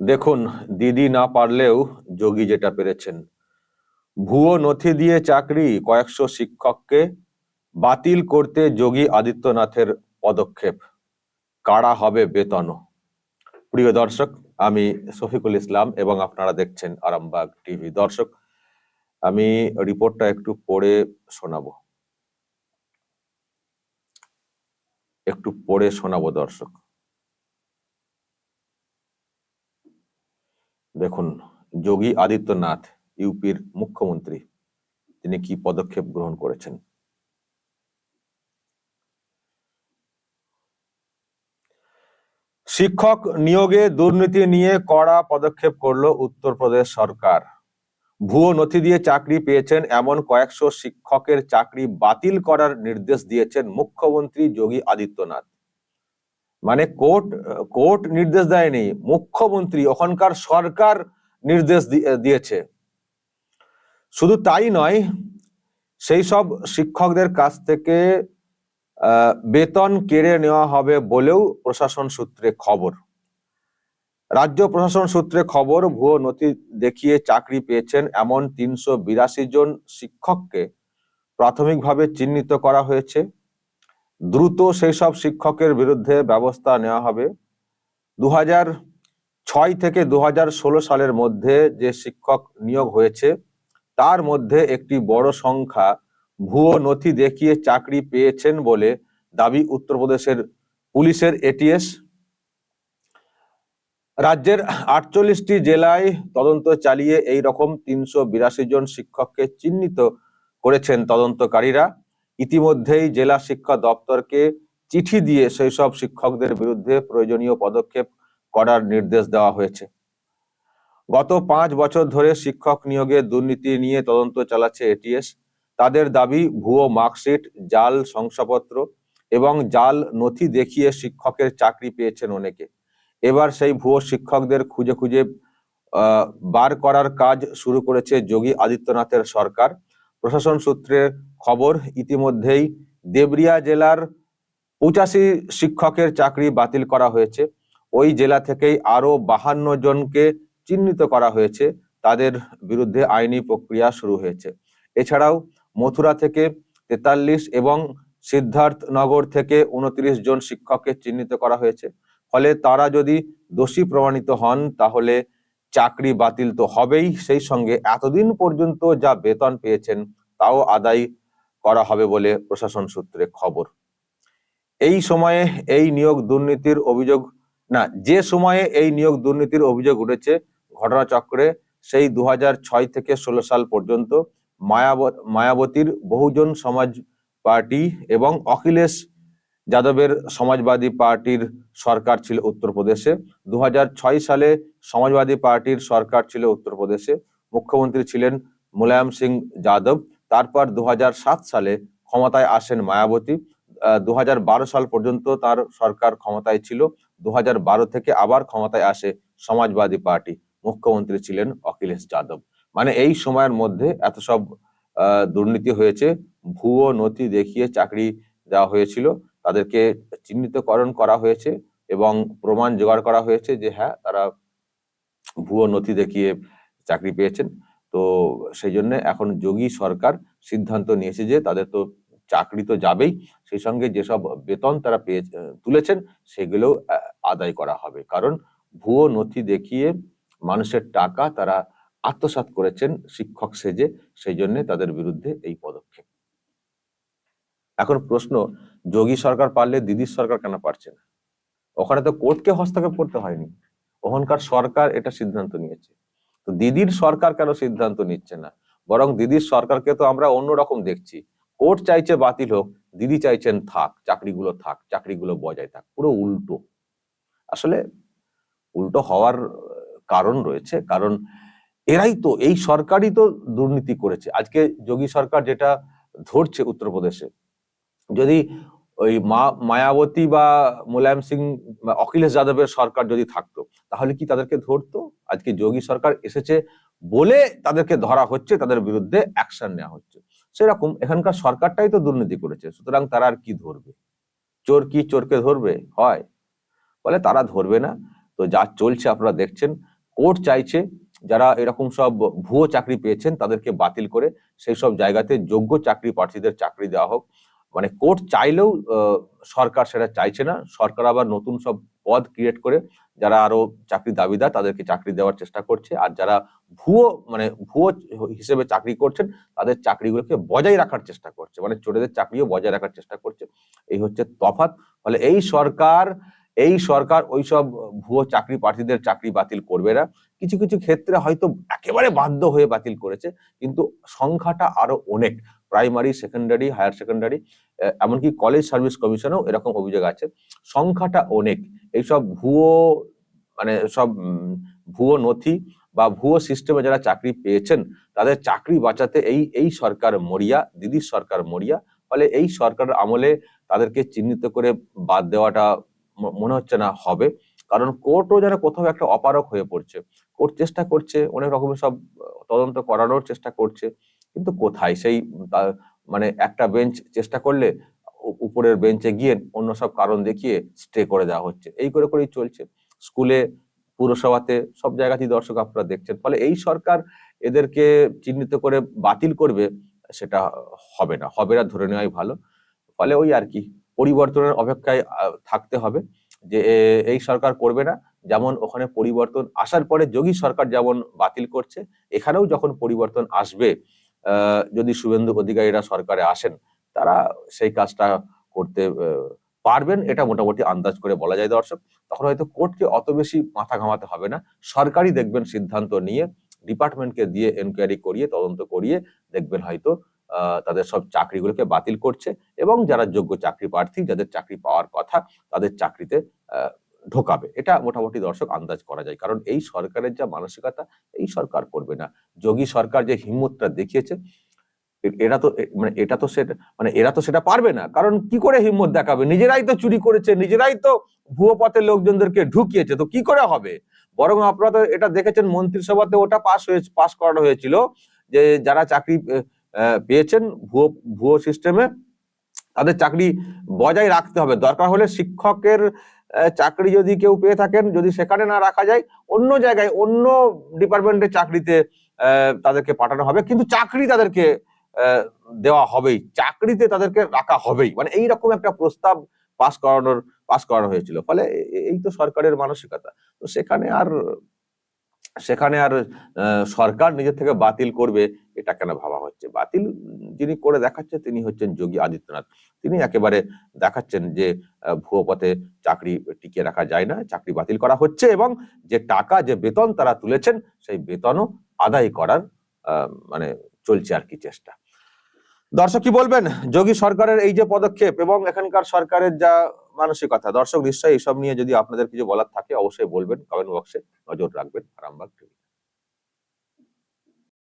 দেখুন, দিদি না পারলেও যোগী যেটা পেরেছেন। ভুয়ো নথি দিয়ে চাকরি কয়েকশো শিক্ষককে বাতিল করতে যোগী আদিত্যনাথের পদক্ষেপ। কারা হবে বেতনও প্রিয় দর্শক, আমি শফিকুল ইসলাম এবং আপনারা দেখছেন আরামবাগ টিভি। দর্শক, আমি রিপোর্টটা একটু পড়ে শোনাবো। একটু পড়ে শোনাবো দর্শক। দেখুন, যোগী আদিত্যনাথ, ইউপির মুখ্যমন্ত্রী, তিনি কি পদক্ষেপ গ্রহণ করেছেন? শিক্ষক নিয়োগে দুর্নীতি নিয়ে কড়া পদক্ষেপ করল উত্তরপ্রদেশ সরকার। ভুয়ো নথি দিয়ে চাকরি পেয়েছেন এমন কয়েকশো শিক্ষকের চাকরি বাতিল করার নির্দেশ দিয়েছেন মুখ্যমন্ত্রী যোগী আদিত্যনাথ। মানে কোর্ট কোর্ট নির্দেশ দেয়নি, মুখ্যমন্ত্রী, ওখানকার সরকার নির্দেশ দিয়েছে। শুধু তাই নয়, সেই সব শিক্ষকদের কাছ থেকে বেতন কেড়ে নেওয়া হবে বলেও প্রশাসন সূত্রে খবর। রাজ্য প্রশাসন সূত্রে খবর, ভুয়ো নথি দেখিয়ে চাকরি পেয়েছেন এমন তিনশো বিরাশি জন শিক্ষককে প্রাথমিকভাবে চিহ্নিত করা হয়েছে। দ্রুত সেই সব শিক্ষকের বিরুদ্ধে ব্যবস্থা নেওয়া হবে। দু ছয় থেকে দু হাজার ষোলো সালের মধ্যে যে শিক্ষক নিয়োগ হয়েছে, তার মধ্যে একটি বড় সংখ্যা ভুয়ো নথি দেখিয়ে চাকরি পেয়েছেন বলে দাবি উত্তরপ্রদেশের পুলিশের এটিএস। রাজ্যের আটচল্লিশটি জেলায় তদন্ত চালিয়ে এই রকম তিনশো বিরাশি জন শিক্ষককে চিহ্নিত করেছেন তদন্তকারীরা। ইতিমধ্যেই জেলা শিক্ষা দপ্তরকে চিঠি দিয়ে সেই সব শিক্ষকদের বিরুদ্ধে প্রয়োজনীয় পদক্ষেপ করার নির্দেশ দেওয়া হয়েছে। গত পাঁচ বছর ধরে শিক্ষক নিয়োগে দুর্নীতি নিয়ে তদন্ত চালাচ্ছে এটিএস। তাদের দাবি, ভুয়ো মার্কশিট, জাল শংসাপত্র এবং জাল নথি দেখিয়ে শিক্ষকের চাকরি পেয়েছেন অনেকে। এবার সেই ভুয়ো শিক্ষকদের খুঁজে খুঁজে বার করার কাজ শুরু করেছে যোগী আদিত্যনাথের সরকার। প্রশাসন সূত্রে খবর, ইতিমধ্যেই দেবরিয়া জেলার পঁচাশি শিক্ষকের চাকরি বাতিল করা হয়েছে। ওই জেলা থেকেই আরও বাহান্ন জনকে চিহ্নিত করা হয়েছে। তাদের বিরুদ্ধে আইনি প্রক্রিয়া শুরু হয়েছে। এছাড়াও মথুরা থেকে তেতাল্লিশ এবং সিদ্ধার্থনগর থেকে উনত্রিশ জন শিক্ষককে চিহ্নিত করা হয়েছে। ফলে তারা যদি দোষী প্রমাণিত হন, তাহলে চাকরি বাতিল তো হবেই, সেই সঙ্গে এতদিন পর্যন্ত যা বেতন পেয়েছেন তাও আদায় করা হবে বলে প্রশাসন সূত্রে খবর। এই সময়ে এই নিয়োগ দুর্নীতির অভিযোগ, না, যে সময়ে এই নিয়োগ দুর্নীতির অভিযোগ উঠেছে, ঘটনাচক্রে সেই দু হাজার ছয় থেকে ষোলো সাল পর্যন্ত মায়াবতীর বহুজন সমাজ পার্টি এবং অখিলেশ যাদবের সমাজবাদী পার্টির সরকার ছিল উত্তরপ্রদেশে। দু হাজার ছয় সালে সমাজবাদী পার্টির সরকার ছিল উত্তরপ্রদেশে। মুখ্যমন্ত্রী ছিলেন মুলায়ম সিং যাদব। তারপর দু হাজার সাত সালে ক্ষমতায় আসেন মায়াবতী। দু হাজার বারো সাল পর্যন্ত তার সরকার ক্ষমতায় ছিল। দু হাজার বারো থেকে আবার ক্ষমতায় আসে সমাজবাদী পার্টি। মুখ্যমন্ত্রী ছিলেন অখিলেশ যাদব। মানে এই সময়ের মধ্যে এত সব দুর্নীতি হয়েছে। ভুয়ো নথি দেখিয়ে চাকরি দেওয়া হয়েছিল। তাদেরকে চিহ্নিতকরণ করা হয়েছে এবং প্রমাণ জোগাড় করা হয়েছে যে হ্যাঁ তারা ভুয়ো নথি দেখিয়ে চাকরি পেয়েছেন। তো সেই জন্য এখন যোগী সরকার সিদ্ধান্ত নিয়েছে যে তাদের তো চাকরি তো যাবেই, সেই সঙ্গে যেসব বেতন তারা পেয়ে, তুলেছেন সেগুলো আদায় করা হবে। কারণ ভুয়ো নথি দেখিয়ে মানুষের টাকা তারা আত্মসাত করেছেন শিক্ষক সেজে, সেই জন্য তাদের বিরুদ্ধে এই পদক্ষেপ। এখন প্রশ্ন, যোগী সরকার পারলে দিদির সরকার কেন পারছে না? ওখানে তো কোর্টকে হস্তক্ষেপ করতে হয়নি। ওখানকার সরকার এটা সিদ্ধান্ত নিয়েছে। তো দিদির সরকার কেন সিদ্ধান্ত নিচ্ছে না? বরং দিদির সরকারকে তো আমরা অন্যরকম দেখছি। কোর্ট চাইছে বাতিল হোক, দিদি চাইছেন থাক, চাকরিগুলো থাক, চাকরিগুলো বজায় থাক, পুরো উল্টো। আসলে উল্টো হওয়ার কারণ রয়েছে, কারণ এরাই তো, এই সরকারই তো দুর্নীতি করেছে। আজকে যোগী সরকার যেটা ধরছে উত্তরপ্রদেশে যদি ওই মা, মায়াবতী বা মুলায়ম সিং অখিলেশ যাদবের সরকার যদি থাকতো, তাহলে কি তাদেরকে ধরতো? আজকে যোগী সরকার এসেছে বলে তাদেরকে ধরা হচ্ছে, তাদের বিরুদ্ধে অ্যাকশন নেওয়া হচ্ছে। সেরকম এখানকার সরকারটাই তো দুর্নীতি করেছে, সুতরাং তারা আর কি ধরবে? চোর কি চোরকে ধরবে? হয়। বলে তারা ধরবে না। তো যা চলছে আপনারা দেখছেন, কোর্ট চাইছে যারা এরকম সব ভুয়ো চাকরি পেয়েছেন তাদেরকে বাতিল করে, সেই সব জায়গাতে যোগ্য চাকরি প্রার্থীদের চাকরি দেওয়া হোক। মানে কোর্ট চাইলেও সরকার সেটা চাইছে না। সরকার আবার নতুন সব পদ ক্রিয়েট করে যারা আরও চাকরি দাবিদার তাদেরকে চাকরি দেওয়ার চেষ্টা করছে। আর যারা ভুয়ো মানে ভুয়ো হিসেবে চাকরি করছেন, তাদের চাকরিগুলোকে বজায় রাখার চেষ্টা করছে। মানে চোরেদের চাকরিও বজায় রাখার চেষ্টা করছে। এই হচ্ছে তফাৎ। ফলে এই সরকার এই সরকার ওই সব ভুয়ো চাকরি প্রার্থীদের চাকরি বাতিল করবে না। কিছু কিছু ক্ষেত্রে হয়তো একেবারে বাধ্য হয়ে বাতিল করেছে, কিন্তু সংখ্যাটা আরও অনেক। প্রাইমারি, সেকেন্ডারি, হায়ার সেকেন্ডারি এমনকি কলেজ সার্ভিস কমিশনেও এরকম অভিযোগ আছে। সংখ্যাটা অনেক। এইসব ভুয়ো মানে সব ভুয়ো নথি বা ভুয়ো সিস্টেমে যারা চাকরি পেয়েছেন, তাদের চাকরি বাঁচাতে এই এই সরকার মরিয়া, দিদির সরকার মরিয়া, ফলে এই সরকারের আমলে তাদেরকে চিহ্নিত করে বাদ দেওয়াটা মনে হচ্ছে না হবে। কারণ কোর্টও যেন কোথাও একটা অপারক হয়ে পড়ছে। কোর্ট চেষ্টা করছে, অনেক রকমের সব, তদন্ত করানোর চেষ্টা করছে। কিন্তু কোথায়? সেই মানে একটা বেঞ্চ চেষ্টা করলে উপরের বেঞ্চে গিয়ে অন্য সব কারণ দেখিয়ে স্টে করে দেওয়া হচ্ছে। এই করে করেই চলছে। স্কুলে, পুরসভাতে সব জায়গাতেই দর্শক আপনারা দেখছেন। ফলে এই সরকার এদেরকে চিহ্নিত করে বাতিল করবে সেটা হবে না। হবে না, ধরে নেওয়াই ভালো। ফলে ওই আর কি, পরিবর্তনের অপেক্ষায় থাকতে হবে যে এই সরকার করবে না। যেমন ওখানে পরিবর্তন আসার পরে যোগী সরকার যেমন বাতিল করছে, এখানেও যখন পরিবর্তন আসবে যদি শুভেন্দু অধিকারীরা সরকারে আসেন, তারা সেই কাজটা করতে পারবেন। এটা মোটামুটি আন্দাজ করে বলা যায় দর্শক। তখন হয়তো কোর্টকে অত বেশি মাথা ঘামাতে হবে না। সরকারই দেখবেন সিদ্ধান্ত নিয়ে, ডিপার্টমেন্টকে দিয়ে এনকোয়ারি করিয়ে, তদন্ত করিয়ে দেখবেন হয়তো তাদের সব চাকরিগুলোকে বাতিল করছে এবং যারা যোগ্য চাকরি প্রার্থী, যাদের চাকরি পাওয়ার কথা, তাদের চাকরিতে ঢোকাবে। এটা মোটামুটি দর্শক আন্দাজ করা যায়। কারণ এই সরকারের যা মানসিকতা, এই সরকার করবে না। যোগী সরকার যে হিম্মতটা দেখিয়েছে এরা তো মানে এটা তো সেটা মানে এরা তো সেটা পারবে না। কারণ কি করে হিম্মত দেখাবে? নিজেরাই তো চুরি করেছে, নিজেরাই তো ভুয়ো পথে লোকজনদেরকে ঢুকিয়েছে। তো কি করে হবে? বরং আপনারা তো এটা দেখেছেন, মন্ত্রিসভাতে ওটা পাস হয়ে পাস করানো হয়েছিল যে যারা চাকরি পেয়েছেন ভুয়ো ভুয়ো সিস্টেমে তাদের চাকরি বজায় রাখতে হবে। দরকার হলে শিক্ষকের চাকরি যদি কেউ পেয়ে থাকেন, যদি সেখানে না রাখা যায়, অন্য জায়গায়, অন্য ডিপার্টমেন্টের চাকরিতে তাদেরকে পাঠানো হবে। কিন্তু চাকরি তাদেরকে দেওয়া হবেই। চাকরিতে তাদেরকে রাখা হবেই। মানে এইরকম একটা প্রস্তাব পাস করানোর, পাস করানো হয়েছিল। ফলে এই তো সরকারের মানসিকতা। তো সেখানে আর সেখানে আর সরকার নিজের থেকে বাতিল করবে, এটা কেন ভাবা হচ্ছে বাতিল যিনি করে দেখাচ্ছে তিনি হচ্ছেন যোগী আদিত্যনাথ। তিনি একেবারে দেখাচ্ছেন যে ভুয়ো পথে চাকরি টিকিয়ে রাখা যায় না, চাকরি বাতিল করা হচ্ছে এবং যে টাকা, যে বেতন তারা তুলেছেন, সেই বেতনও আদায় করার মানে চলছে আর কি চেষ্টা। দর্শক কি বলবেন? যোগী সরকারের এই যে পদক্ষেপ এবং এখানকার সরকারের যা মানসিকতা, দর্শক নিশ্চয়ই এইসব নিয়ে যদি আপনাদের কিছু বলার থাকে, অবশ্যই বলবেন কমেন্ট বক্সে নজর রাখবেন, আরামবাগ টিভি